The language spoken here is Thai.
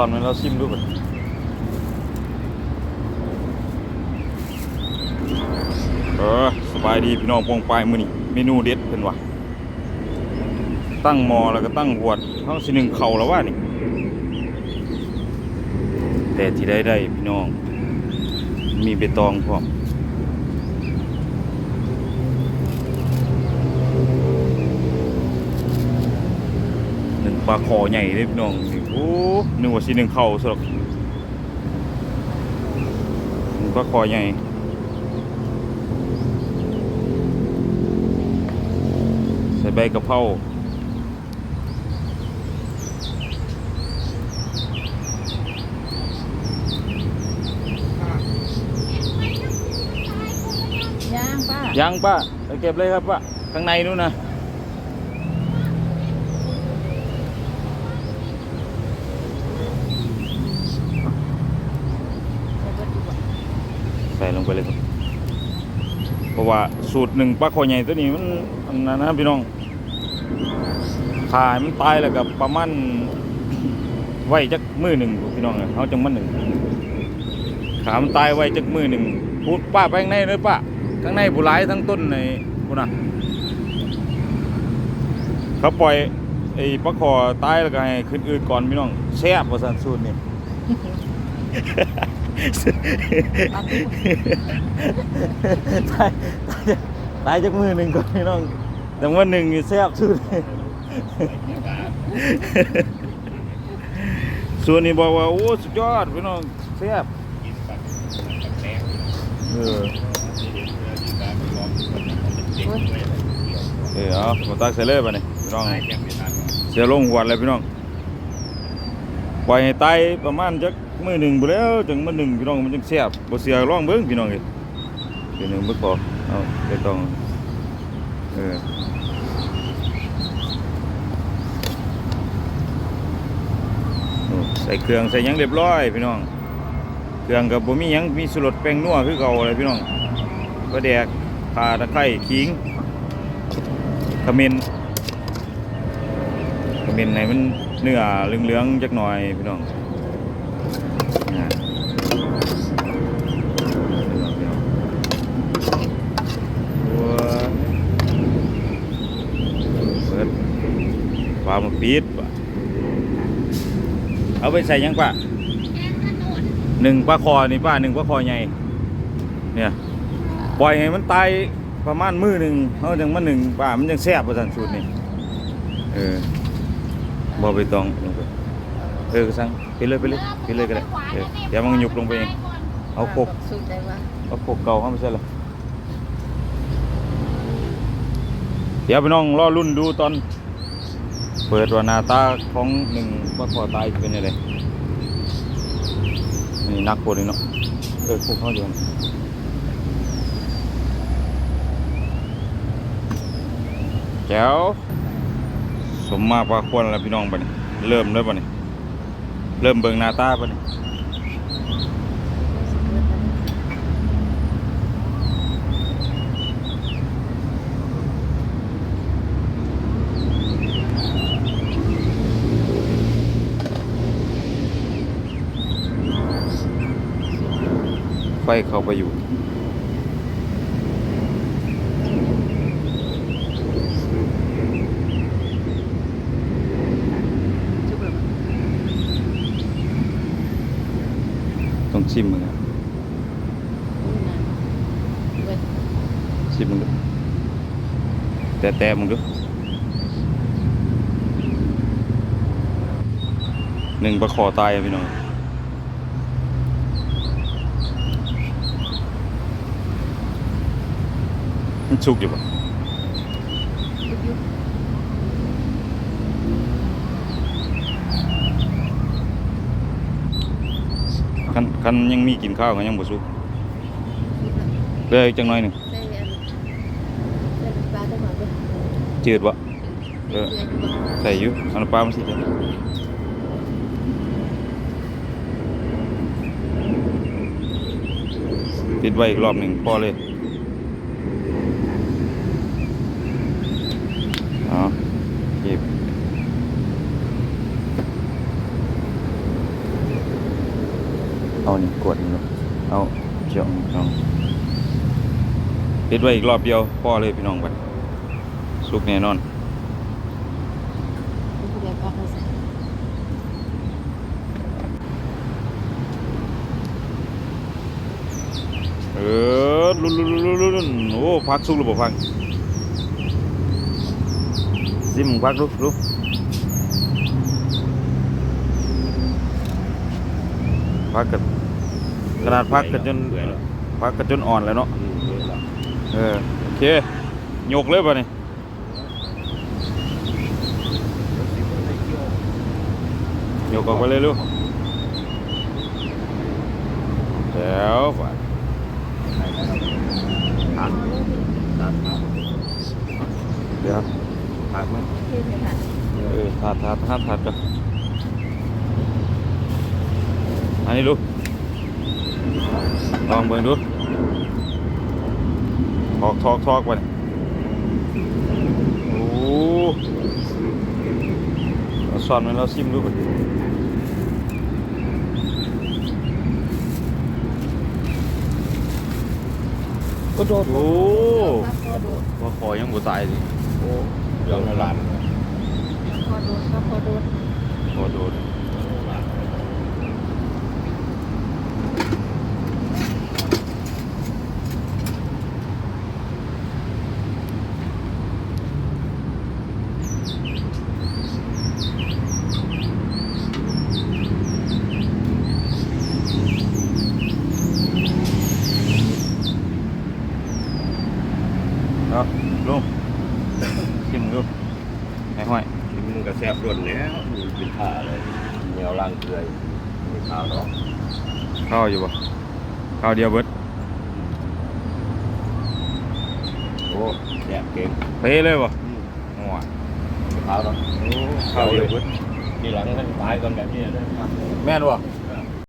อนมันเราชิมดูก่อนเออสบายดีพี่น้องปองปลายมือนี่เมนูเด็ดเป็นวะตั้งมอแล้วก็ตั้งหวดทั้งสิหนึ่งเข่าแล้วว่านี่แต่ที่ได้ได้พี่น้อง มีใบตองพร้อมหนึ่งปลาคอใหญ่เลยพี่น้อง นี่โอ้นึกว่าสิหนึ่งเข่าสดอกหนึ่งปลาคอใหญ่ใส่ใบกะเพราย่างป้ายังป้าไปเก็บเลยครับป้าข้างในนู้นนะ ใส่ลงไปเลยครับ เพราะว่าสูตรหนึ่งปลาคอใหญ่ตัวนี้มันอันนั้นนะพี่น้องขายมันตายแล้วกับประมาณไว้จักมือหนึ่งพี่น้องเขาจังมันหนึ่งขามันตายไว้จักมือหนึ่งพูดป้าไปข้างในเลยป้าข้างในผู้ร้ายทั้งต้นในพูนะเขาปล่อยไอ้ปลาคอตายแล้วก็ให้ขึ้นอืดก่อนพี่น้องแซ่บประสันสูตรนี่ ตุ้ตายตายจากมือหนึ่งก่อนพี่น้องแต่ว่าหนึ่งแซ่บสุดส่วนนี้บอกว่า โอ้สุดยอดพี่น้องแซ่บเออเออเอามาตักใส่เลยป่ะนี่พี่น้องเสียลงหวดเลยพี่น้องปล่อยให้ตประมาณจัก มือหนึ่งไปแล้วจังมือหนึ่งพี่น้องมันจังแซ่บบ่เสียร้องเบิ่งพี่น้องเอ้ยเดี๋ยวหนึงบ่พอเอาไปต้องเออใส่เครื่องใส่ยังเรียบร้อยพี่น้อง เครื่องกับบ่มียังมีสุรสแป้งนัวคือเก่าเลยพี่น้องกระแดกขาตะไคร้ขิงขมิ้นขมิ้นให้มันเนื้อเหลืองๆจักหน่อยพี่น้องอ่าว้าวเปิดปลามาปีดว่ะเอาไปใส่หยังป่ะหนึ่งปลาคอนี่ป้าหนึ่งปลาคอใหญ่เนี่ยปล่อยให้มันตายประมาณมือหนึ่งเขาจังมาหนึ่งป่ามันยังแซ่บประสันสูตรนี่เออบ่ไปตองลงไปเออก็สั่งไปเลยไปเลยไปเลยก็ได้เออเดี๋ยวมันหยุบลงไปเองเอาโคกสุดได้ว่าเอาโคกเก่าเข้าไปใช่หรอเดี๋ยวไปน้องรอรุ่นดูตอน เปิดวานาตาของหนึ่งว่าพอตายเป็นยังไงนี่นักปวดเลยเนาะเออพวกเขาอยู่นแจ๋วสมมาปลาควนแล้วพี่น้องปะนี่เริ่มแล้วปะนี่เริ่มเบิงนาตาปะนี่ ไฟเข้าไปอยู่ ต้องชิมมึงครับนี้นะชิมมึงดูแต่แต่มึงดูหนึ่งปลาคอตายอะพี่น้อง มันสุกอยู่ปะยุบยุบคันคันยังมีกินข้าวกันยังบ่สุกยุบแบบเลยจังหน่อยหนึ่งใส่อันใส่น้ำปลาได้หน่อยเว้ยจืดวะเกลืออยู่บ่ใส่อยู่เอาน้ำปลามาสิจ้ะปิดไว้อีกรอบหนึ่งพอเลยเอาเก็บ กดนี่เนาะเอาเกี่ยวเอาปิดไว้อีกรอบเดียวพอเลยพี่น้องบัดสุกแน่นอนผู้เรียนพักให้ใส่เออลุ้นลุ้นลุ้นลุ้นลุ้นโอ้พักสุกหรือเปล่าพังซิมมึงพักลุกลุกพักกัน ขนาดพักกันจนเบื่อแล้วพักกันจนอ่อนแล้วเนาะอืมเบื่อแล้วเออโอเคยกเลยป่ะนี่ยกออกไปเลยลูกแล้วป่ะตัดตัดตัดเดี๋ยวตัดไหมเออถาดถาดถาดถาดกันอันนี้ลูก ลองเบิ่งดูทอกทอกทอกไปนี่โอ้เอาซ่อนไว้แล้วซิมดูก่อนก็โดดโอ้ก็โดดว่าคอยังบ่ตายสิโอ้เดี๋ยวในร้านก็โดดก็โดดคอโดน เอาลุงชิมดูให้ห้อยกินมันก็แซ่บรวนแล้วมีเป็นผ้าเลยเหนียวล่างเกลือมีข้าวดอกข้าวอยู่บ่ข้าวเดียวเบิดโอ้แซ่บเก่งเป๊ะเลยบ่อืมหัวข้าวดอกโอ้ข้าวเดียวเบิดทีหลังกันตายกันแบบนี้นะครับแม่นบ่อ